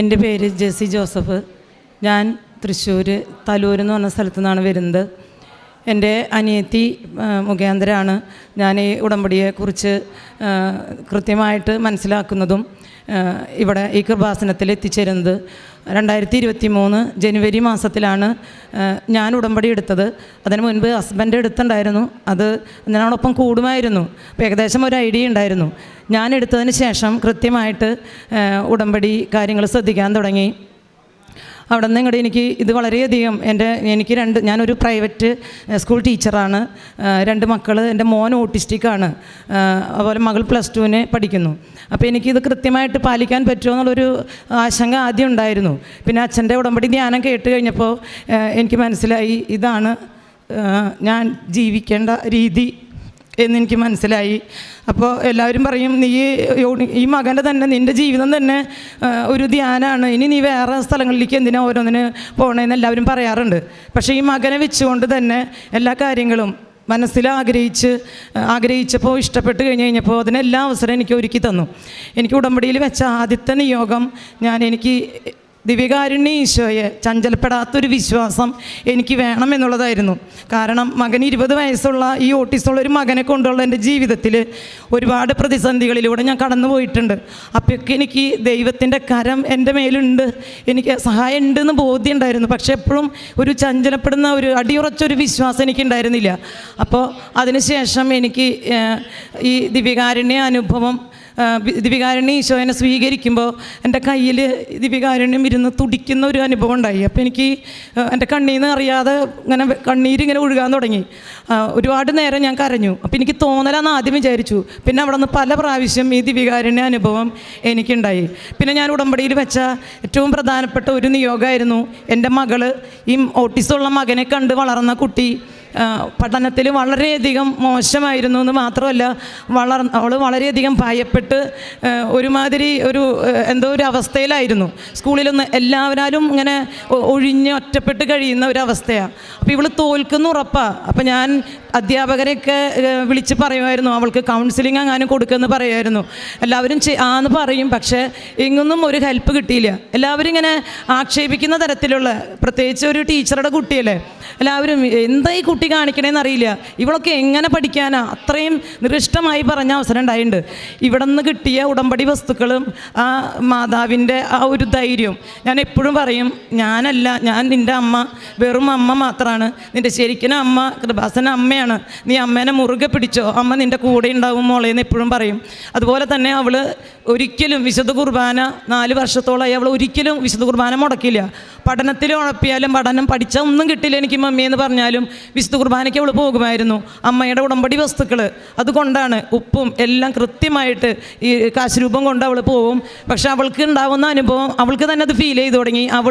എന്റെ പേര് ജെസി ജോസഫ്. ഞാൻ തൃശ്ശൂർ തലൂർ എന്ന് പറഞ്ഞ സ്ഥലത്തു നിന്നാണ് വരുന്നത്. എന്റെ അനിയത്തി മുഖേന്ദ്രാണ് ഞാൻ ഈ ഉടമ്പടിയെക്കുറിച്ച് കൃത്യമായിട്ട് മനസ്സിലാക്കുന്നതും ഇവിടെ ഈ കൃപാസനത്തിൽ എത്തിച്ചേരുന്നത്. രണ്ടായിരത്തി ഇരുപത്തി മൂന്ന് ജനുവരി മാസത്തിലാണ് ഞാൻ ഉടമ്പടി എടുത്തത്. അതിന് മുൻപ് ഹസ്ബൻഡ് എടുത്തുണ്ടായിരുന്നു. അത് ഞാനോടൊപ്പം കൂടുമായിരുന്നു. അപ്പോൾ ഏകദേശം ഒരു ഐഡിയ ഉണ്ടായിരുന്നു. ഞാൻ എടുത്തതിന് ശേഷം കൃത്യമായിട്ട് ഉടമ്പടി കാര്യങ്ങൾ ശ്രദ്ധിക്കാൻ തുടങ്ങി. അവിടെ നിന്ന് ഇങ്ങോട്ട് എനിക്ക് ഇത് വളരെയധികം എന്റെ എനിക്ക് രണ്ട് ഞാനൊരു പ്രൈവറ്റ് സ്കൂൾ ടീച്ചറാണ്. രണ്ട് മക്കൾ എന്റെ മോൻ ഓട്ടിസ്റ്റിക്കാണ് അതുപോലെ മകൾ പ്ലസ് ടുവിന് പഠിക്കുന്നു. അപ്പോൾ എനിക്കിത് കൃത്യമായിട്ട് പാലിക്കാൻ പറ്റുമോ എന്നുള്ളൊരു ആശങ്ക ആദ്യം ഉണ്ടായിരുന്നു. പിന്നെ അച്ഛന്റെ ഉടമ്പടി ധ്യാനം കേട്ട് കഴിഞ്ഞപ്പോൾ എനിക്ക് മനസ്സിലായി ഇതാണ് ഞാൻ ജീവിക്കേണ്ട രീതി. എന്നെനിക്ക് മനസ്സിലായി. അപ്പോൾ എല്ലാവരും പറയും നീ ഈ മകന്റെ തന്നെ നിന്റെ ജീവിതം തന്നെ ഒരു ധ്യാനമാണ് ഇനി നീ വേറെ സ്ഥലങ്ങളിലേക്ക് എന്തിനാ ഓരോന്നിന് പോകണമെന്ന് എല്ലാവരും പറയാറുണ്ട്. പക്ഷേ ഈ മകനെ വെച്ചുകൊണ്ട് തന്നെ എല്ലാ കാര്യങ്ങളും മനസ്സിൽ ആഗ്രഹിച്ച് ആഗ്രഹിച്ചപ്പോൾ ഇഷ്ടപ്പെട്ട് കഴിഞ്ഞ് കഴിഞ്ഞപ്പോൾ അതിനെല്ലാ അവസരം എനിക്ക് ഒരുക്കി തന്നു. എനിക്ക് ഉടമ്പടിയിൽ വെച്ച ആദ്യത്തെ നിയോഗം ഞാൻ എനിക്ക് ദിവ്യകാരുണ്യ ഈശോയെ ചഞ്ചലപ്പെടാത്തൊരു വിശ്വാസം എനിക്ക് വേണം എന്നുള്ളതായിരുന്നു. കാരണം മകൻ ഇരുപത് വയസ്സുള്ള ഈ ഓട്ടീസുള്ള ഒരു മകനെ കൊണ്ടുള്ള എന്റെ ജീവിതത്തിൽ ഒരുപാട് പ്രതിസന്ധികളിലൂടെ ഞാൻ കടന്നു പോയിട്ടുണ്ട്. അപ്പോഴൊക്കെ എനിക്ക് ദൈവത്തിന്റെ കരം എന്റെ മേലുണ്ട് എനിക്ക് സഹായം ഉണ്ടെന്ന് ബോധ്യം ഉണ്ടായിരുന്നു പക്ഷേ എപ്പോഴും ഒരു ചഞ്ചലപ്പെടുന്ന ഒരു അടിയുറച്ചൊരു വിശ്വാസം എനിക്കുണ്ടായിരുന്നില്ല. അപ്പോൾ അതിനുശേഷം എനിക്ക് ഈ ദിവ്യകാരുണ്യ അനുഭവം ദിവികാരുണ്യ ഈശോനെ സ്വീകരിക്കുമ്പോൾ എന്റെ കയ്യിൽ ദിവികാരുണ്യം ഇരുന്ന് തുടിക്കുന്ന ഒരു അനുഭവം ഉണ്ടായി. അപ്പോൾ എനിക്ക് എന്റെ കണ്ണീർ നിന്ന് അറിയാതെ ഇങ്ങനെ കണ്ണീരിങ്ങനെ ഒഴുകാൻ തുടങ്ങി. ഒരുപാട് നേരം ഞാൻ കരഞ്ഞു. അപ്പോൾ എനിക്ക് തോന്നലാന്ന് ആദ്യം വിചാരിച്ചു. പിന്നെ അവിടെ നിന്ന് പല പ്രാവശ്യം ഈ ദിവികാരുണ്യ അനുഭവം എനിക്കുണ്ടായി. പിന്നെ ഞാൻ ഉടമ്പടിയിൽ വെച്ച ഏറ്റവും പ്രധാനപ്പെട്ട ഒരു നിയോഗമായിരുന്നു എന്റെ മകൾ ഈ ഓട്ടിസമുള്ള മകനെ കണ്ട് വളർന്ന കുട്ടി. പഠനത്തിൽ വളരെയധികം മോശമായിരുന്നു എന്ന് മാത്രമല്ല വളർ അവൾ വളരെയധികം ഭയപ്പെട്ട് ഒരുമാതിരി ഒരു എന്തോ ഒരു അവസ്ഥയിലായിരുന്നു. സ്കൂളിലൊന്ന് എല്ലാവരും ഇങ്ങനെ ഒഴിഞ്ഞ് ഒറ്റപ്പെട്ട് കഴിയുന്ന ഒരു അപ്പോൾ ഇവൾ തോൽക്കുന്ന ഉറപ്പാണ് അപ്പോൾ ഞാൻ അധ്യാപകരെയൊക്കെ വിളിച്ച് പറയുമായിരുന്നു അവൾക്ക് കൗൺസിലിംഗ് അങ്ങനെ കൊടുക്കുമെന്ന് പറയുമായിരുന്നു എല്ലാവരും ആന്ന് പറയും പക്ഷേ എങ്ങൊന്നും ഒരു ഹെൽപ്പ് കിട്ടിയില്ല. എല്ലാവരും ഇങ്ങനെ ആക്ഷേപിക്കുന്ന തരത്തിലുള്ള പ്രത്യേകിച്ച് ഒരു ടീച്ചറുടെ കുട്ടിയല്ലേ എല്ലാവരും എന്തായി കുട്ടി കാണിക്കണേന്ന് അറിയില്ല. ഇവളൊക്കെ എങ്ങനെ പഠിക്കാനാ? അത്രയും നിറിഷ്ടമായി പറഞ്ഞ അവസരം ഉണ്ടായിട്ടുണ്ട്. ഇവിടെ നിന്ന് കിട്ടിയ ഉടമ്പടി വസ്തുക്കളും ആ മാതാവിന്റെ ആ ഒരു ധൈര്യവും. ഞാൻ എപ്പോഴും പറയും ഞാനല്ല ഞാൻ നിന്റെ അമ്മ വെറും അമ്മ മാത്രമാണ് നിന്റെ ശരിക്കും അമ്മ കൃപാസന അമ്മയാണ്. നീ അമ്മേനെ മുറുകെ പിടിച്ചോ? അമ്മ നിന്റെ കൂടെ ഉണ്ടാവും മോളെ എന്ന് എപ്പോഴും പറയും. അതുപോലെ തന്നെ അവൾ ഒരിക്കലും വിശുദ്ധ കുർബാന നാല് വർഷത്തോളമായി അവൾ ഒരിക്കലും വിശുദ്ധ കുർബാന മുടക്കില്ല. പഠനത്തിൽ ഉഴപ്പിയാലും പഠനം പഠിച്ച ഒന്നും കിട്ടില്ല എനിക്ക് മമ്മി എന്ന് പറഞ്ഞാലും വിശുദ്ധ കുർബാനയ്ക്ക് അവൾ പോകുമായിരുന്നു. അമ്മയുടെ ഉടമ്പടി വസ്തുക്കൾ അതുകൊണ്ടാണ് ഉപ്പും എല്ലാം കൃത്യമായിട്ട് ഈ കാശുരൂപം കൊണ്ട് അവൾ പോവും. പക്ഷെ അവൾക്ക് ഉണ്ടാവുന്ന അനുഭവം അവൾക്ക് തന്നെ അത് ഫീൽ ചെയ്തു തുടങ്ങി. അവൾ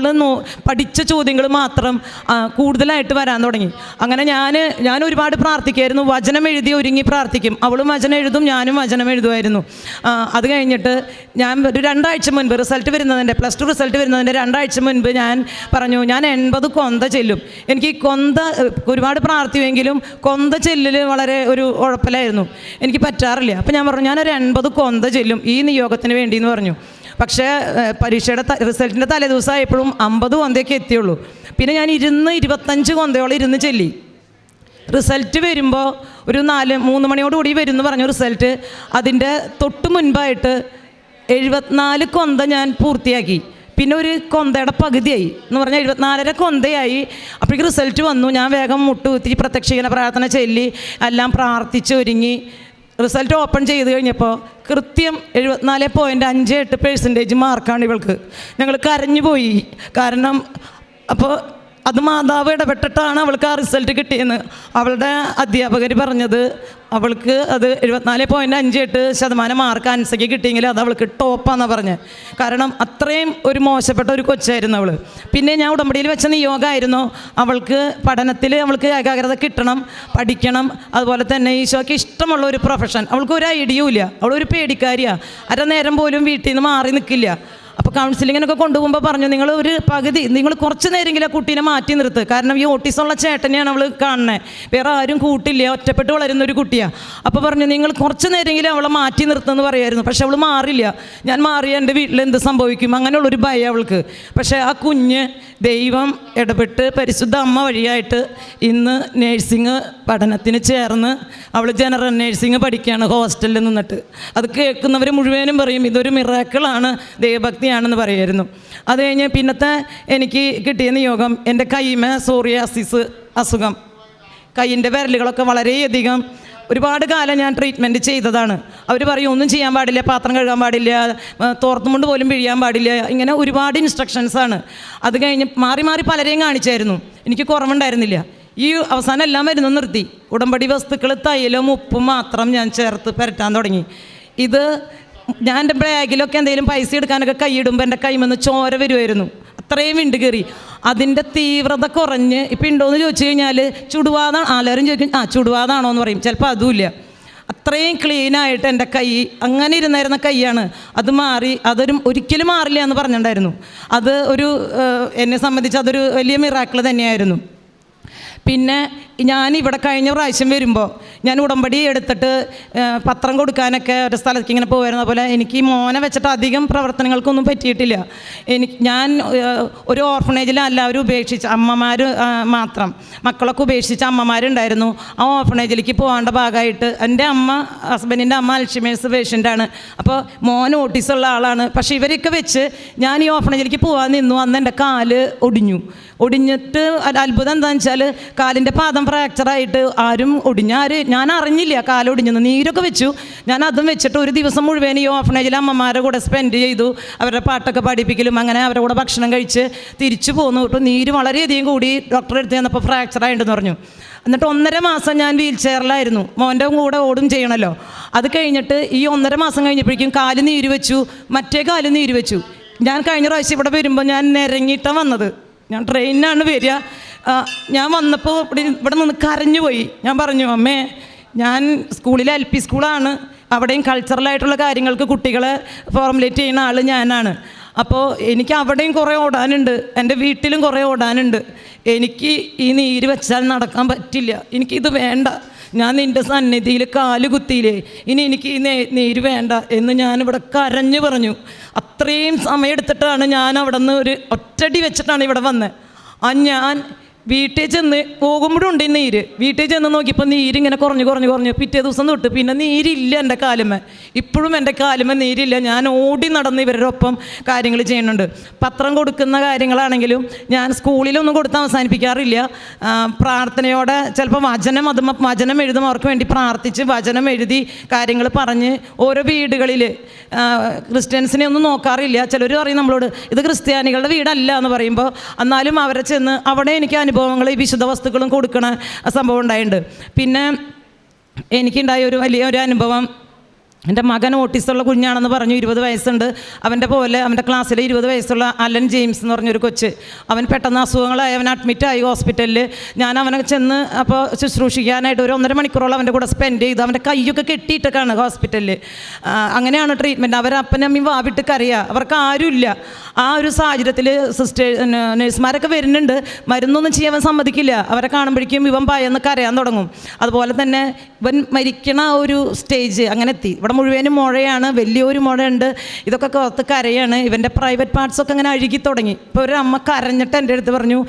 പഠിച്ച ചോദ്യങ്ങൾ മാത്രം കൂടുതലായിട്ട് വരാൻ തുടങ്ങി. അങ്ങനെ ഞാൻ ഞാൻ ഒരുപാട് പ്രാർത്ഥിക്കുമായിരുന്നു വചനം എഴുതി ഒരുങ്ങി പ്രാർത്ഥിക്കും. അവളും വചനം എഴുതും ഞാനും വചനം എഴുതുമായിരുന്നു. അത് കഴിഞ്ഞിട്ട് ഞാൻ ഒരു രണ്ടാഴ്ച മുൻപ് റിസൾട്ട് വരുന്നതിന്റെ പ്ലസ് ടു റിസൾട്ട് വരുന്നതിന്റെ രണ്ടാഴ്ച മുൻപ് ഞാൻ പറഞ്ഞു ഞാൻ എൺപത് കൊന്ത ചെല്ലും. എനിക്ക് കൊന്ത ഒരുപാട് പ്രാർത്ഥിക്കുമെങ്കിലും കൊന്ത ചെല്ലിൽ വളരെ ഒരു ഉഴപ്പലായിരുന്നു. എനിക്ക് പറ്റാറില്ല. അപ്പം ഞാൻ പറഞ്ഞു ഞാനൊരു എൺപത് കൊന്ത ചെല്ലും ഈ നിയോഗത്തിന് വേണ്ടി എന്ന് പറഞ്ഞു. പക്ഷേ പരീക്ഷയുടെ റിസൾട്ടിന്റെ തലേദിവസമായപ്പോഴും അമ്പത് കൊന്തയൊക്കെ എത്തിയുള്ളൂ. പിന്നെ ഞാൻ ഇരുന്ന് ഇരുപത്തഞ്ച് കൊന്തയോളം ഇരുന്ന് ചെല്ലി. റിസൾട്ട് വരുമ്പോൾ ഒരു നാല് മൂന്ന് മണിയോടുകൂടി വരുമെന്ന് പറഞ്ഞു റിസൾട്ട് അതിന്റെ തൊട്ട് മുൻപായിട്ട് എഴുപത്തിനാല് കൊന്ത ഞാൻ പൂർത്തിയാക്കി. പിന്നെ ഒരു കൊന്തയുടെ പകുതിയായി. എന്ന് പറഞ്ഞാൽ എഴുപത്തിനാലര കൊന്തയായി. അപ്പോഴേക്ക് റിസൾട്ട് വന്നു. ഞാൻ വേഗം മുട്ടുകുത്തി പ്രത്യക്ഷീകരണ പ്രാർത്ഥന ചൊല്ലി. എല്ലാം പ്രാർത്ഥിച്ച് ഒരുങ്ങി. റിസൾട്ട് ഓപ്പൺ ചെയ്ത് കഴിഞ്ഞപ്പോൾ കൃത്യം എഴുപത്തിനാല് പോയിന്റ് അഞ്ച് എട്ട് പേഴ്സന്റേജ് മാർക്കാണ് ഇവൾക്ക്. ഞങ്ങൾ കരഞ്ഞു പോയി കാരണം അപ്പോൾ അത് മാതാവ് ഇടപെട്ടിട്ടാണ് അവൾക്ക് ആ റിസൾട്ട് കിട്ടിയെന്ന്. അവളുടെ അധ്യാപകർ പറഞ്ഞത് അവൾക്ക് അത് എഴുപത്തിനാല് പോയിന്റ് അഞ്ച് എട്ട് ശതമാനം മാർക്ക് ആൻസർക്ക് കിട്ടിയെങ്കിൽ അത് അവൾക്ക് ടോപ്പാന്നാണ് പറഞ്ഞത് കാരണം അത്രയും ഒരു മോശപ്പെട്ട ഒരു കൊച്ചായിരുന്നു അവൾ പിന്നെ ഞാൻ ഉടമ്പടിയിൽ വെച്ച നിയോഗമായിരുന്നു അവൾക്ക് പഠനത്തിൽ അവൾക്ക് ഏകാഗ്രത കിട്ടണം പഠിക്കണം. അതുപോലെ തന്നെ ഈശോയ്ക്ക് ഇഷ്ടമുള്ള ഒരു പ്രൊഫഷൻ അവൾക്ക് ഒരു ഐഡിയയും ഇല്ല. അവളൊരു പേടിക്കാരിയാണ് അര നേരം പോലും വീട്ടിൽ നിന്ന് മാറി നിൽക്കില്ല അപ്പോൾ കൗൺസിലിങ്ങിനൊക്കെ കൊണ്ടുപോകുമ്പോൾ പറഞ്ഞു നിങ്ങൾ ഒരു പകുതി നിങ്ങൾ കുറച്ച് നേരമെങ്കിലും ആ കുട്ടീനെ മാറ്റി നിർത്ത്. കാരണം ഈ ഓട്ടീസുള്ള ചേട്ടനെയാണ് അവൾ കാണുന്നത് വേറെ ആരും കൂട്ടില്ല ഒറ്റപ്പെട്ട് വളരുന്ന ഒരു കുട്ടിയാണ് അപ്പോൾ പറഞ്ഞു നിങ്ങൾ കുറച്ച് നേരമെങ്കിലും അവളെ മാറ്റി നിർത്തുമെന്ന് പറയായിരുന്നു. പക്ഷെ അവൾ മാറില്ല. ഞാൻ മാറിയ എന്റെ വീട്ടിൽ എന്ത് സംഭവിക്കും? അങ്ങനെയുള്ളൊരു ഭയം അവൾക്ക്. പക്ഷേ ആ കുഞ്ഞ് ദൈവം ഇടപെട്ട് പരിശുദ്ധ അമ്മ വഴിയായിട്ട് ഇന്ന് നേഴ്സിംഗ് പഠനത്തിന് ചേർന്ന് അവൾ ജനറൽ നേഴ്സിംഗ് പഠിക്കുകയാണ് ഹോസ്റ്റലിൽ നിന്നിട്ട്. അത് കേൾക്കുന്നവർ മുഴുവനും പറയും ഇതൊരു മിറാക്കിളാണ് ദൈവഭക്തിയാണെന്ന് പറയുമായിരുന്നു. അത് കഴിഞ്ഞ് പിന്നത്തെ എനിക്ക് കിട്ടിയ നിയോഗം എന്റെ കൈമ സോറിയാസിസ് അസുഖം. കൈയിന്റെ വിരലുകളൊക്കെ വളരെയധികം ഒരുപാട് കാലം ഞാൻ ട്രീറ്റ്മെന്റ് ചെയ്തതാണ്. അവർ പറയും ഒന്നും ചെയ്യാൻ പാടില്ല പാത്രം കഴുകാൻ പാടില്ല തോർത്തുമുണ്ട് പോലും പിഴിയാൻ പാടില്ല. ഇങ്ങനെ ഒരുപാട് ഇൻസ്ട്രക്ഷൻസാണ് അത് കഴിഞ്ഞ് മാറി മാറി പലരെയും കാണിച്ചായിരുന്നു. എനിക്ക് കുറവുണ്ടായിരുന്നില്ല. ഈ അവസാനം എല്ലാം മരുന്നും നിർത്തി. ഉടമ്പടി വസ്തുക്കൾ തൈലവും ഉപ്പും മാത്രം ഞാൻ ചേർത്ത് പുരട്ടാൻ തുടങ്ങി. ഇത് ഞാൻ എന്റെ ബാഗിലൊക്കെ എന്തെങ്കിലും പൈസ എടുക്കാനൊക്കെ കൈയിടുമ്പോൾ എന്റെ കൈമെന്ന് ചോര വരുമായിരുന്നു അത്രയും വിണ്ട് കയറി അതിന്റെ തീവ്രത കുറഞ്ഞ് ഇപ്പം ഉണ്ടോയെന്ന് ചോദിച്ചു കഴിഞ്ഞാൽ ചുടുവാതാണ്. ആലാരും ചോദിക്കും ആ ചുടുവാതാണോ എന്ന് പറയും ചിലപ്പോൾ അതുമില്ല അത്രയും ക്ലീനായിട്ട് എന്റെ കൈ അങ്ങനെ ഇരുന്നായിരുന്ന കൈയാണ്. അത് മാറി അതൊരു ഒരിക്കലും മാറില്ല എന്ന് പറഞ്ഞിട്ടുണ്ടായിരുന്നു. അത് ഒരു എന്നെ സംബന്ധിച്ച് അതൊരു വലിയ മിറാക്കിൾ തന്നെയായിരുന്നു. പിന്നെ ഞാൻ ഇവിടെ കഴിഞ്ഞ പ്രാവശ്യം വരുമ്പോൾ ഞാൻ ഉടമ്പടി എടുത്തിട്ട് പത്രം കൊടുക്കാനൊക്കെ ഒരു സ്ഥലത്തേക്ക് ഇങ്ങനെ പോയിരുന്ന പോലെ എനിക്ക് ഈ മോനെ വെച്ചിട്ട് അധികം പ്രവർത്തനങ്ങൾക്കൊന്നും പറ്റിയിട്ടില്ല. എനിക്ക് ഞാൻ ഒരു ഓർഫണേജിൽ എല്ലാവരും ഉപേക്ഷിച്ച് അമ്മമാർ മാത്രം. മക്കളൊക്കെ ഉപേക്ഷിച്ച അമ്മമാരുണ്ടായിരുന്നു. ആ ഓർഫണേജിലേക്ക് പോകേണ്ട ഭാഗമായിട്ട് എന്റെ അമ്മ ഹസ്ബൻഡിന്റെ അമ്മ അൽഷിമേഴ്സ് പേഷ്യന്റാണ് അപ്പോൾ മോൻ ഓട്ടീസുള്ള ആളാണ്. പക്ഷേ ഇവരൊക്കെ വെച്ച് ഞാൻ ഈ ഓർഫണേജിലേക്ക് പോകാൻ നിന്നു. അന്ന് എന്റെ കാൽ ഒടിഞ്ഞു. ഒടിഞ്ഞിട്ട് അത് അത്ഭുതം എന്താണെന്ന് വെച്ചാൽ കാലിന്റെ പാദം ഫ്രാക്ചറായിട്ട് ആരും ഒടിഞ്ഞ ആര് ഞാൻ അറിഞ്ഞില്ല കാലൊടിഞ്ഞെന്ന്. നീരൊക്കെ വെച്ചു. ഞാൻ അതും വെച്ചിട്ട് ഒരു ദിവസം മുഴുവൻ ഈ ഓഫനേജിൽ അമ്മമാരുടെ കൂടെ സ്പെൻഡ് ചെയ്തു. അവരുടെ പാട്ടൊക്കെ പഠിപ്പിക്കലും അങ്ങനെ അവരുടെ കൂടെ ഭക്ഷണം കഴിച്ച് തിരിച്ചു പോന്നു. ഇപ്പോൾ നീര് വളരെയധികം കൂടി ഡോക്ടറെ അടുത്ത് ചെന്നപ്പോൾ ഫ്രാക്ചർ ആയിട്ടുണ്ടെന്ന് പറഞ്ഞു. എന്നിട്ട് ഒന്നര മാസം ഞാൻ വീൽ ചെയറിലായിരുന്നു മോന്റെ കൂടെ ഓടും ചെയ്യണമല്ലോ അത് കഴിഞ്ഞിട്ട് ഈ ഒന്നര മാസം കഴിഞ്ഞപ്പോഴേക്കും കാൽ നീര് വെച്ചു. മറ്റേ കാൽ നീര് വെച്ചു. ഞാൻ കഴിഞ്ഞ പ്രാവശ്യം ഇവിടെ വരുമ്പോൾ ഞാൻ നിരങ്ങിയിട്ടാണ് വന്നത്. ഞാൻ ട്രെയിനിനാണ് വരിക. ഞാൻ വന്നപ്പോൾ ഇവിടെ ഇവിടെ നിന്ന് കരഞ്ഞു പോയി ഞാൻ പറഞ്ഞു അമ്മേ ഞാൻ സ്കൂളിൽ എൽ പി സ്കൂളാണ്. അവിടെയും കൾച്ചറലായിട്ടുള്ള കാര്യങ്ങൾക്ക് കുട്ടികളെ ഫോർമുലേറ്റ് ചെയ്യുന്ന ആൾ ഞാനാണ്. അപ്പോൾ എനിക്ക് അവിടെയും കുറേ ഓടാനുണ്ട്. എന്റെ വീട്ടിലും കുറേ ഓടാനുണ്ട്. എനിക്ക് ഈ നീര് വെച്ചാൽ നടക്കാൻ പറ്റില്ല. എനിക്കിത് വേണ്ട. ഞാൻ നിന്റെ സന്നിധിയിൽ കാൽ കുത്തിയില്ലേ? ഇനി എനിക്ക് ഈ നീര് വേണ്ട. എന്ന് ഞാനിവിടെ കരഞ്ഞു പറഞ്ഞു. അത്രയും സമയമെടുത്തിട്ടാണ് ഞാൻ അവിടെ നിന്ന് ഒരു ഒറ്റടി വെച്ചിട്ടാണ് ഇവിടെ വന്നത് ആ ഞാൻ വീട്ടിൽ ചെന്ന് പോകുമ്പോഴുണ്ട് നീര്. വീട്ടിൽ ചെന്ന് നോക്കിയപ്പോൾ നീരിങ്ങനെ കുറഞ്ഞു കുറഞ്ഞു കുറഞ്ഞു പിറ്റേ ദിവസം തൊട്ട് പിന്നെ നീരില്ല എന്റെ കാലുമ ഇപ്പോഴും എന്റെ കാലുമ നീരില്ല. ഞാൻ ഓടി നടന്ന് ഇവരുടെ ഒപ്പം കാര്യങ്ങൾ ചെയ്യുന്നുണ്ട്. പത്രം കൊടുക്കുന്ന കാര്യങ്ങളാണെങ്കിലും ഞാൻ സ്കൂളിലൊന്നും കൊടുത്ത് അവസാനിപ്പിക്കാറില്ല. പ്രാർത്ഥനയോടെ ചിലപ്പോൾ വചനം അത് വചനം എഴുതും. അവർക്ക് വേണ്ടി പ്രാർത്ഥിച്ച് വചനം എഴുതി കാര്യങ്ങൾ പറഞ്ഞ് ഓരോ വീടുകളിൽ ക്രിസ്ത്യൻസിനെ ഒന്നും നോക്കാറില്ല. ചിലർ പറയും നമ്മളോട് ഇത് ക്രിസ്ത്യാനികളുടെ വീടല്ല എന്ന് പറയുമ്പോൾ എന്നാലും അവരെ ചെന്ന് അവിടെ എനിക്ക് അനുഭവങ്ങൾ ഈ വിശുദ്ധ വസ്തുക്കളും കൊടുക്കണ സംഭവം ഉണ്ടായിട്ടുണ്ട് പിന്നെ എനിക്കുണ്ടായ ഒരു വലിയ ഒരു അനുഭവം എന്റെ മകൻ ഓട്ടീസുള്ള കുഞ്ഞാണെന്ന് പറഞ്ഞു ഇരുപത് വയസ്സുണ്ട്. അവന്റെ പോലെ അവന്റെ ക്ലാസ്സിലെ ഇരുപത് വയസ്സുള്ള അലൻ ജെയിംസ് എന്ന് പറഞ്ഞൊരു കൊച്ച്. അവൻ പെട്ടെന്ന് അസുഖങ്ങളായി അവൻ അഡ്മിറ്റായി ഹോസ്പിറ്റലിൽ ഞാൻ അവനെ ചെന്ന് അപ്പോൾ ശുശ്രൂഷിക്കാനായിട്ട് ഒരു ഒന്നര മണിക്കൂറോളം അവന്റെ കൂടെ സ്പെൻഡ് ചെയ്തു. അവന്റെ കൈയൊക്കെ കെട്ടിയിട്ടൊക്കെയാണ് ഹോസ്പിറ്റലിൽ അങ്ങനെയാണ് ട്രീറ്റ്മെന്റ് അവർ അപ്പനമ്മയും വാവിട്ട് കറിയുക അവർക്ക് ആരുമില്ല. ആ ഒരു സാഹചര്യത്തിൽ സിസ്റ്റേ നഴ്സുമാരൊക്കെ വരുന്നുണ്ട്. മരുന്നൊന്നും ചെയ്യാൻ സമ്മതിക്കില്ല. അവരെ കാണുമ്പോഴേക്കും ഇവൻ ഭയന്ന് കരയാൻ തുടങ്ങും. അതുപോലെ തന്നെ ഇവൻ മരിക്കണ ഒരു സ്റ്റേജ് അങ്ങനെ എത്തി. ഇവിടെ മുഴുവനും മുഴയാണ് വലിയൊരു മുഴയുണ്ട്. ഇതൊക്കെ കോർത്ത് കരയാണ്. ഇവന്റെ പ്രൈവറ്റ് പാർട്സൊക്കെ അങ്ങനെ അഴുകി തുടങ്ങി. ഇപ്പോൾ ഒരു അമ്മ കരഞ്ഞിട്ട് എന്റെ അടുത്ത് പറഞ്ഞു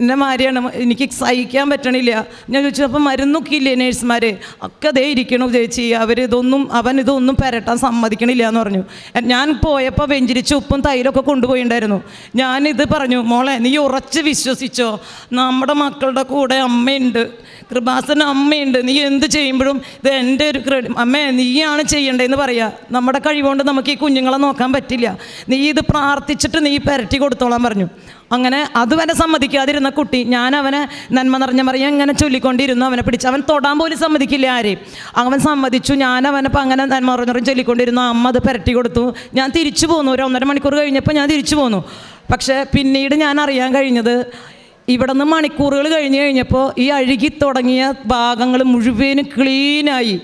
എന്റെ മാരിയാണ് എനിക്ക് സഹിക്കാൻ പറ്റണില്ല. ഞാൻ ചോദിച്ചു അപ്പം മരുന്നൊക്കെ ഇല്ലേ നേഴ്സുമാർ ഒക്കെ അതേ ഇരിക്കണു ചേച്ചി. അവർ ഇതൊന്നും അവൻ ഇതൊന്നും പെരട്ടാൻ സമ്മതിക്കണില്ല എന്ന് പറഞ്ഞു. ഞാൻ പോയപ്പോൾ വെഞ്ചിരിച്ച് ഉപ്പും തൈലൊക്കെ കൊണ്ടുപോയിണ്ടായിരുന്നു. ഞാനിത് പറഞ്ഞു മോളെ നീ ഉറച്ച് വിശ്വസിച്ചോ? നമ്മുടെ മക്കളുടെ കൂടെ അമ്മയുണ്ട്. കൃപാസന അമ്മയുണ്ട്. നീ എന്ത് ചെയ്യുമ്പോഴും ഇത് എന്റെ ഒരു അമ്മേ നീയാണ് ചെയ്യേണ്ടതെന്ന് പറയാ. നമ്മുടെ കഴിവുകൊണ്ട് നമുക്ക് ഈ കുഞ്ഞുങ്ങളെ നോക്കാൻ പറ്റില്ല. നീ ഇത് പ്രാർത്ഥിച്ചിട്ട് നീ പെരട്ടി കൊടുത്തോളാൻ പറഞ്ഞു. അങ്ങനെ അതുവരെ സമ്മതിക്കാതിരുന്ന കുട്ടി ഞാൻ അവനെ നന്മ നിറഞ്ഞ മറിയാൻ ഇങ്ങനെ ചൊല്ലിക്കൊണ്ടിരുന്നു. അവനെ പിടിച്ച് അവൻ തൊടാൻ പോലും സമ്മതിക്കില്ല ആരെയും അവൻ സമ്മതിച്ചു. ഞാൻ അവനപ്പം അങ്ങനെ നന്മ നിറഞ്ഞ ചൊല്ലിക്കൊണ്ടിരുന്നു. അമ്മ അത് പെരട്ടി കൊടുത്തു. ഞാൻ തിരിച്ചു പോന്നു. ഒരു ഒന്നര മണിക്കൂർ കഴിഞ്ഞപ്പോൾ ഞാൻ തിരിച്ചു പോന്നു. പക്ഷേ പിന്നീട് ഞാൻ അറിയാൻ കഴിഞ്ഞത് ഇവിടെ നിന്ന് മണിക്കൂറുകൾ കഴിഞ്ഞ് കഴിഞ്ഞപ്പോൾ ഈ അഴുകി തുടങ്ങിയ ഭാഗങ്ങൾ മുഴുവനും ക്ലീനായി.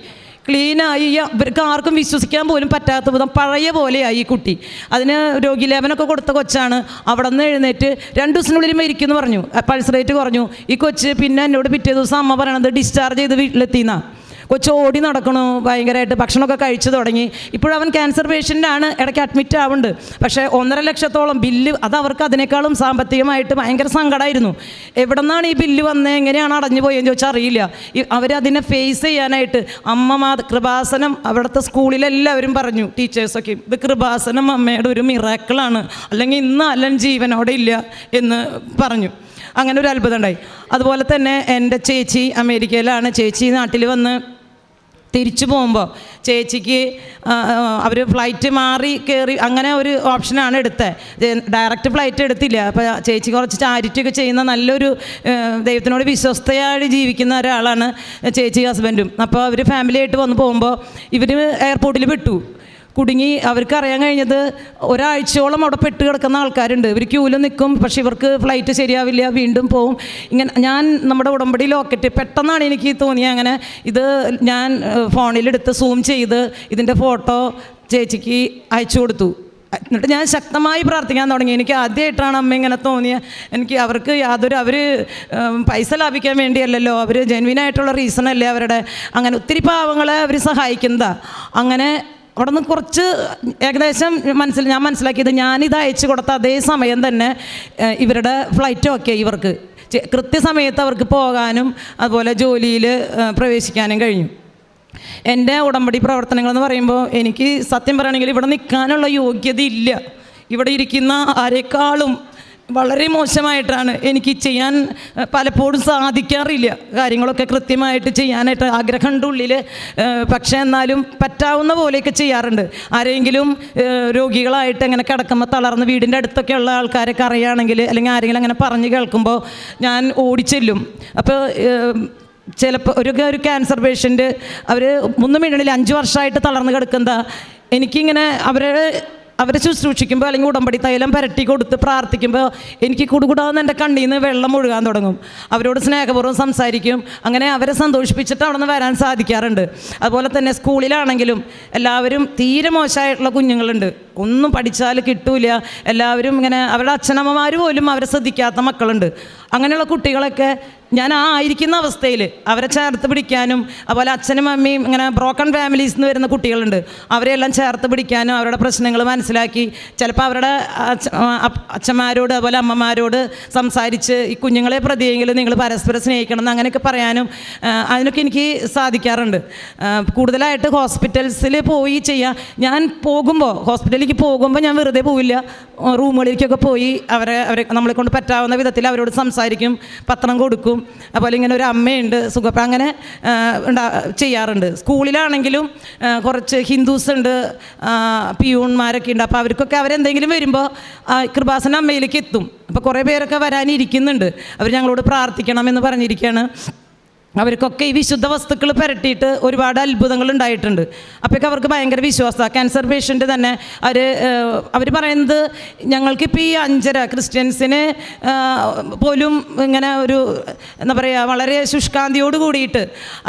ക്ലീനായി. ഇവർക്ക് ആർക്കും വിശ്വസിക്കാൻ പോലും പറ്റാത്ത വിധം പഴയ പോലെയായി ഈ കുട്ടി. അതിന് രോഗിലേപനമൊക്കെ കൊടുത്ത കൊച്ചാണ്. അവിടെ നിന്ന് എഴുന്നേറ്റ് രണ്ട് ദിവസത്തിനുള്ളിൽ മരിക്കുമെന്ന് പറഞ്ഞു. പൾസ് റേറ്റ് കുറഞ്ഞു. ഈ കൊച്ച് പിന്നെ എന്നോട് പിറ്റേ ദിവസം അമ്മ പറയണത് ഡിസ്ചാർജ് ചെയ്ത് വീട്ടിലെത്തിയെന്നാണ് കൊച്ചു ഓടി നടക്കണു ഭയങ്കരമായിട്ട് ഭക്ഷണമൊക്കെ കഴിച്ചു തുടങ്ങി. ഇപ്പോഴവൻ ക്യാൻസർ പേഷ്യന്റാണ് ഇടയ്ക്ക് അഡ്മിറ്റ് ആവുന്നുണ്ട്. പക്ഷേ ഒന്നര ലക്ഷത്തോളം ബില്ല് അത് അവർക്ക് അതിനേക്കാളും സാമ്പത്തികമായിട്ട് ഭയങ്കര സങ്കടമായിരുന്നു എവിടെ നിന്നാണ് ഈ ബില്ല് വന്നത് എങ്ങനെയാണ് അടഞ്ഞു പോയെന്ന് ചോദിച്ചാൽ അറിയില്ല. അവരതിനെ ഫേസ് ചെയ്യാനായിട്ട് അമ്മമാ കൃപാസനം അവിടുത്തെ സ്കൂളിലെല്ലാവരും പറഞ്ഞു ടീച്ചേഴ്സൊക്കെ ഇത് കൃപാസനം അമ്മയുടെ ഒരു മിറാക്കിളാണ് അല്ലെങ്കിൽ ഇന്ന് അല്ലൻ ജീവനോടെ ഇല്ല എന്ന് പറഞ്ഞു. അങ്ങനെ ഒരു അത്ഭുതം ഉണ്ടായി. അതുപോലെ തന്നെ എന്റെ ചേച്ചി അമേരിക്കയിലാണ്. ചേച്ചി നാട്ടിൽ വന്ന് തിരിച്ചു പോകുമ്പോൾ ചേച്ചിക്ക് അവർ ഫ്ലൈറ്റ് മാറി കയറി അങ്ങനെ ഒരു ഓപ്ഷനാണ് എടുത്തത് ഡയറക്റ്റ് ഫ്ലൈറ്റ് എടുത്തില്ല. അപ്പോൾ ചേച്ചി കുറച്ച് ചാരിറ്റി ഒക്കെ ചെയ്യുന്ന നല്ലൊരു ദൈവത്തിനോട് വിശ്വസ്തയായി ജീവിക്കുന്ന ഒരാളാണ് ചേച്ചി ഹസ്ബൻഡും അപ്പോൾ അവർ ഫാമിലിയായിട്ട് വന്ന് പോകുമ്പോൾ ഇവർ എയർപോർട്ടിൽ വിട്ടു. കുടുങ്ങി അവർക്ക് അറിയാൻ കഴിഞ്ഞത് ഒരാഴ്ചയോളം അവിടെ പെട്ട് കിടക്കുന്ന ആൾക്കാരുണ്ട്. ഇവർ ക്യൂവിൽ നിൽക്കും പക്ഷേ ഇവർക്ക് ഫ്ലൈറ്റ് ശരിയാവില്ല വീണ്ടും പോവും. ഇങ്ങനെ ഞാൻ നമ്മുടെ ഉടമ്പടി ലോക്കറ്റ് പെട്ടെന്നാണ് എനിക്ക് തോന്നിയത് അങ്ങനെ ഇത് ഞാൻ ഫോണിലെടുത്ത് സൂം ചെയ്ത് ഇതിന്റെ ഫോട്ടോ ചേച്ചിക്ക് അയച്ചു കൊടുത്തു. എന്നിട്ട് ഞാൻ ശക്തമായി പ്രാർത്ഥിക്കാൻ തുടങ്ങി. എനിക്ക് ആദ്യമായിട്ടാണ് അമ്മ ഇങ്ങനെ തോന്നിയത് എനിക്ക് അവർക്ക് യാതൊരു അവർ പൈസ ലാഭിക്കാൻ വേണ്ടിയല്ലല്ലോ. അവർ ജെൻവിനായിട്ടുള്ള റീസൺ അല്ലേ അവരുടെ. അങ്ങനെ ഒത്തിരി പാവങ്ങളെ അവർ സഹായിക്കുന്നതാണ് അങ്ങനെ അവിടെ നിന്ന് കുറച്ച് ഏകദേശം മനസ്സിൽ ഞാൻ മനസ്സിലാക്കിയത് ഞാനിത് അയച്ചു കൊടുത്ത അതേ സമയം തന്നെ ഇവരുടെ ഫ്ലൈറ്റും ഒക്കെ ഇവർക്ക്. കൃത്യസമയത്ത് അവർക്ക് പോകാനും അതുപോലെ ജോലിയിൽ പ്രവേശിക്കാനും കഴിഞ്ഞു. എന്റെ ഉടമ്പടി പ്രവർത്തനങ്ങൾ എന്ന് പറയുമ്പോൾ എനിക്ക് സത്യം പറയുകയാണെങ്കിൽ ഇവിടെ നിൽക്കാനുള്ള യോഗ്യതയില്ല. ഇവിടെ ഇരിക്കുന്ന ആരെക്കാളും വളരെ മോശമായിട്ടാണ് എനിക്ക് ചെയ്യാൻ പലപ്പോഴും സാധിക്കാറില്ല. കാര്യങ്ങളൊക്കെ കൃത്യമായിട്ട് ചെയ്യാനായിട്ട് ആഗ്രഹമുണ്ട് ഉള്ളിൽ പക്ഷേ എന്നാലും പറ്റാവുന്ന പോലെയൊക്കെ ചെയ്യാറുണ്ട്. ആരെങ്കിലും രോഗികളായിട്ട് എങ്ങനെ കിടക്കുമ്പോൾ തളർന്ന് വീടിന്റെ അടുത്തൊക്കെ ഉള്ള ആൾക്കാരൊക്കെ അറിയുകയാണെങ്കിൽ അല്ലെങ്കിൽ ആരെങ്കിലും അങ്ങനെ പറഞ്ഞ് കേൾക്കുമ്പോൾ ഞാൻ ഓടിച്ചെല്ലും. അപ്പോൾ ചിലപ്പോൾ ഒരു ഒരു ക്യാൻസർ പേഷ്യന്റ് അവർ മൂന്ന് മിനിറ്റിൽ അഞ്ച് വർഷമായിട്ട് തളർന്ന് കിടക്കുന്ന എനിക്കിങ്ങനെ അവരെ അവരെ ശുശ്രൂഷിക്കുമ്പോൾ അല്ലെങ്കിൽ ഉടമ്പടി തൈലം പുരട്ടി കൊടുത്ത് പ്രാർത്ഥിക്കുമ്പോൾ എനിക്ക് കുടുകുടാന്ന് എന്റെ കണ്ണിൽ നിന്ന് വെള്ളം ഒഴുകാൻ തുടങ്ങും. അവരോട് സ്നേഹപൂർവം സംസാരിക്കും. അങ്ങനെ അവരെ സന്തോഷിപ്പിച്ചിട്ട് അവിടെ നിന്ന് വരാൻ സാധിക്കാറുണ്ട്. അതുപോലെ തന്നെ സ്കൂളിലാണെങ്കിലും എല്ലാവരും തീരെ മോശമായിട്ടുള്ള കുഞ്ഞുങ്ങളുണ്ട്. ഒന്നും പഠിച്ചാൽ കിട്ടൂല. എല്ലാവരും ഇങ്ങനെ അവരുടെ അച്ഛനമ്മമാർ പോലും അവരെ ശ്രദ്ധിക്കാത്ത മക്കളുണ്ട്. അങ്ങനെയുള്ള കുട്ടികളൊക്കെ ഞാൻ ആ ആയിരിക്കുന്ന അവസ്ഥയിൽ അവരെ ചേർത്ത് പിടിക്കാനും അതുപോലെ അച്ഛനും അമ്മയും ഇങ്ങനെ ബ്രോക്കൺ ഫാമിലീസ് നിന്ന് വരുന്ന കുട്ടികളുണ്ട്. അവരെല്ലാം ചേർത്ത് പിടിക്കാനും അവരുടെ പ്രശ്നങ്ങൾ മനസ്സിലാക്കി ചിലപ്പോൾ അവരുടെ അച്ഛന്മാരോട് അതുപോലെ അമ്മമാരോട് സംസാരിച്ച് ഈ കുഞ്ഞുങ്ങളെ പ്രതിയെങ്കിലും നിങ്ങൾ പരസ്പരം സ്നേഹിക്കണം എന്ന് അങ്ങനെയൊക്കെ പറയാനും അതിനൊക്കെ എനിക്ക് സാധിക്കാറുണ്ട്. കൂടുതലായിട്ട് ഹോസ്പിറ്റൽസിൽ പോയി ചെയ്യാം. ഞാൻ പോകുമ്പോൾ ഹോസ്പിറ്റലിലേക്ക് പോകുമ്പോൾ ഞാൻ വെറുതെ പോവില്ല. റൂമുകളിലേക്കൊക്കെ പോയി അവരെ അവരെ നമ്മളെ കൊണ്ട് പറ്റാവുന്ന വിധത്തിൽ അവരോട് സംസാരിക്കും പത്രം കൊടുക്കും അതുപോലെ ഇങ്ങനെ ഒരു അമ്മയുണ്ട് സുഖപ്പം അങ്ങനെ ചെയ്യാറുണ്ട്. സ്കൂളിലാണെങ്കിലും കുറച്ച് ഹിന്ദുസ് ഉണ്ട് പിയൂൺമാരൊക്കെ ഉണ്ട്. അപ്പോൾ അവർക്കൊക്കെ അവരെന്തെങ്കിലും വരുമ്പോൾ കൃപാസന അമ്മയിലേക്ക് എത്തും. അപ്പോൾ കുറേ പേരൊക്കെ വരാനിരിക്കുന്നുണ്ട്. അവർ ഞങ്ങളോട് പ്രാർത്ഥിക്കണം എന്ന് പറഞ്ഞിരിക്കുകയാണ് അവർക്കൊക്കെ ഈ വിശുദ്ധ വസ്തുക്കൾ പുരട്ടിയിട്ട് ഒരുപാട് അത്ഭുതങ്ങൾ ഉണ്ടായിട്ടുണ്ട്. അപ്പോഴേക്ക് അവർക്ക് ഭയങ്കര വിശ്വാസമാണ് ക്യാൻസർ പേഷ്യന്റ് തന്നെ അവർ അവർ പറയുന്നത് ഞങ്ങൾക്കിപ്പോൾ ഈ അഞ്ചര ക്രിസ്ത്യൻസിന് പോലും ഇങ്ങനെ ഒരു എന്താ പറയുക വളരെ ശുഷ്കാന്തിയോട് കൂടിയിട്ട്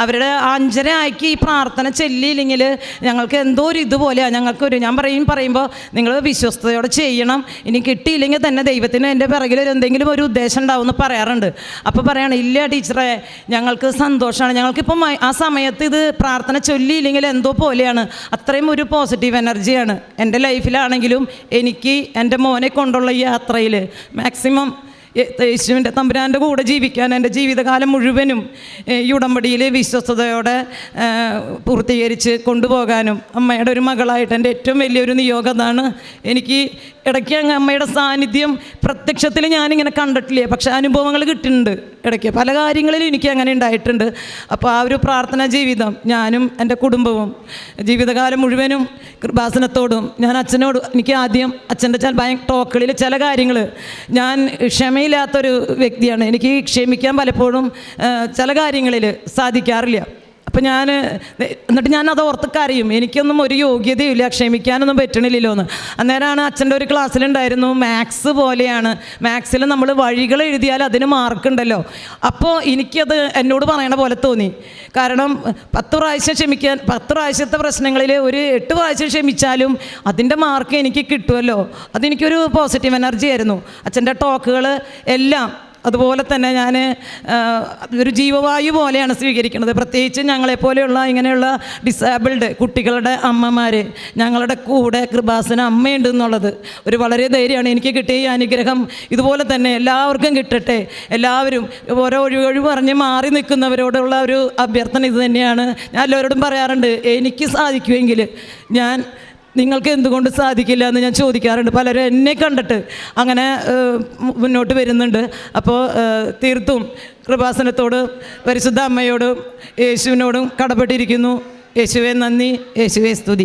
അവരുടെ അഞ്ചര ആക്കി ഈ പ്രാർത്ഥന ചെല്ലിയില്ലെങ്കിൽ ഞങ്ങൾക്ക് എന്തോ ഒരു ഇതുപോലെയാണ് ഞങ്ങൾക്കൊരു ഞാൻ പറയും പറയുമ്പോൾ നിങ്ങൾ വിശ്വസ്തയോടെ ചെയ്യണം. ഇനി കിട്ടിയില്ലെങ്കിൽ തന്നെ ദൈവത്തിന് എന്റെ പിറകിൽ എന്തെങ്കിലും ഒരു ഉദ്ദേശം ഉണ്ടാവും എന്ന് പറയാറുണ്ട്. അപ്പോൾ പറയണം ഇല്ല ടീച്ചറെ ഞങ്ങൾക്ക് സന്തോഷമാണ്. ഞങ്ങൾക്കിപ്പം ആ സമയത്ത് ഇത് പ്രാർത്ഥന ചൊല്ലിയില്ലെങ്കിൽ എന്തോ പോലെയാണ്. അത്രയും ഒരു പോസിറ്റീവ് എനർജിയാണ് എന്റെ ലൈഫിലാണെങ്കിലും എനിക്ക് എന്റെ മോനെ കൊണ്ടുള്ള യാത്രയിൽ മാക്സിമം യേശുവിന്റെ തമ്പുരാന്റെ കൂടെ ജീവിക്കാൻ എന്റെ ജീവിതകാലം മുഴുവനും ഈ ഉടമ്പടിയിൽ വിശ്വസ്തയോടെ പൂർത്തീകരിച്ച് കൊണ്ടുപോകാനും അമ്മയുടെ ഒരു മകളായിട്ട് എന്റെ ഏറ്റവും വലിയൊരു നിയോഗം അതാണ്. എനിക്ക് ഇടയ്ക്ക് അങ്ങ് അമ്മയുടെ സാന്നിധ്യം പ്രത്യക്ഷത്തിൽ ഞാനിങ്ങനെ കണ്ടിട്ടില്ലേ പക്ഷേ അനുഭവങ്ങൾ കിട്ടുന്നുണ്ട്. ഇടയ്ക്ക് പല കാര്യങ്ങളിലും എനിക്ക് അങ്ങനെ ഉണ്ടായിട്ടുണ്ട്. അപ്പോൾ ആ ഒരു പ്രാർത്ഥനാ ജീവിതം ഞാനും എന്റെ കുടുംബവും ജീവിതകാലം മുഴുവനും കൃപാസനത്തോടും ഞാൻ അച്ഛനോട് എനിക്ക് ആദ്യം അച്ഛന്റെ ചില ഭയ ടോക്കുകളിൽ ചില കാര്യങ്ങൾ ഞാൻ ക്ഷമയില്ലാത്തൊരു വ്യക്തിയാണ്. എനിക്ക് ക്ഷമിക്കാൻ പലപ്പോഴും ചില കാര്യങ്ങളിൽ സാധിക്കാറില്ല. അപ്പം ഞാൻ എന്നിട്ട് ഞാൻ അത് ഓർത്ത് എനിക്കൊന്നും ഒരു യോഗ്യതയില്ല ക്ഷമിക്കാനൊന്നും പറ്റണില്ലല്ലോ എന്ന് അന്നേരമാണ് അച്ഛന്റെ ഒരു ക്ലാസ്സിലുണ്ടായിരുന്നു മാത്സ് പോലെയാണ്. മാത്സിൽ നമ്മൾ വഴികൾ എഴുതിയാൽ അതിന് മാർക്കുണ്ടല്ലോ അപ്പോൾ എനിക്കത് എന്നോട് പറയണ പോലെ തോന്നി. കാരണം പത്ത് പ്രാവശ്യം ക്ഷമിക്കാൻ പത്ത് പ്രാവശ്യത്തെ പ്രശ്നങ്ങളിൽ ഒരു എട്ട് പ്രാവശ്യം ക്ഷമിച്ചാലും അതിന്റെ മാർക്ക് എനിക്ക് കിട്ടുമല്ലോ അതെനിക്കൊരു പോസിറ്റീവ് എനർജി ആയിരുന്നു. അച്ഛന്റെ ടോക്കുകൾ എല്ലാം അതുപോലെ തന്നെ ഞാൻ ഒരു ജീവവായു പോലെയാണ് സ്വീകരിക്കുന്നത്. പ്രത്യേകിച്ച് ഞങ്ങളെപ്പോലെയുള്ള ഇങ്ങനെയുള്ള ഡിസേബിൾഡ് കുട്ടികളുടെ അമ്മമാർ ഞങ്ങളുടെ കൂടെ കൃപാസന അമ്മയുണ്ട് എന്നുള്ളത് ഒരു വളരെ ധൈര്യമാണ്. എനിക്ക് കിട്ടിയ ഈ അനുഗ്രഹം ഇതുപോലെ തന്നെ എല്ലാവർക്കും കിട്ടട്ടെ. എല്ലാവരും ഓരോ ഒഴിവൊഴി പറഞ്ഞ് മാറി നിൽക്കുന്നവരോടുള്ള ഒരു അഭ്യർത്ഥന ഇത് തന്നെയാണ്. ഞാൻ എല്ലാവരോടും പറയാറുണ്ട് എനിക്ക് സാധിക്കുമെങ്കിൽ ഞാൻ നിങ്ങൾക്ക് എന്തുകൊണ്ട് സാധിക്കില്ല എന്ന് ഞാൻ ചോദിക്കാറുണ്ട്. പലരും എന്നെ കണ്ടിട്ട് അങ്ങനെ മുന്നോട്ട് വരുന്നുണ്ട്. അപ്പോൾ തീർത്തും കൃപാസനത്തോട് പരിശുദ്ധ അമ്മയോടും യേശുവിനോടും കടപ്പെട്ടിരിക്കുന്നു. യേശുവെ നന്ദി യേശുവെ സ്തുതി.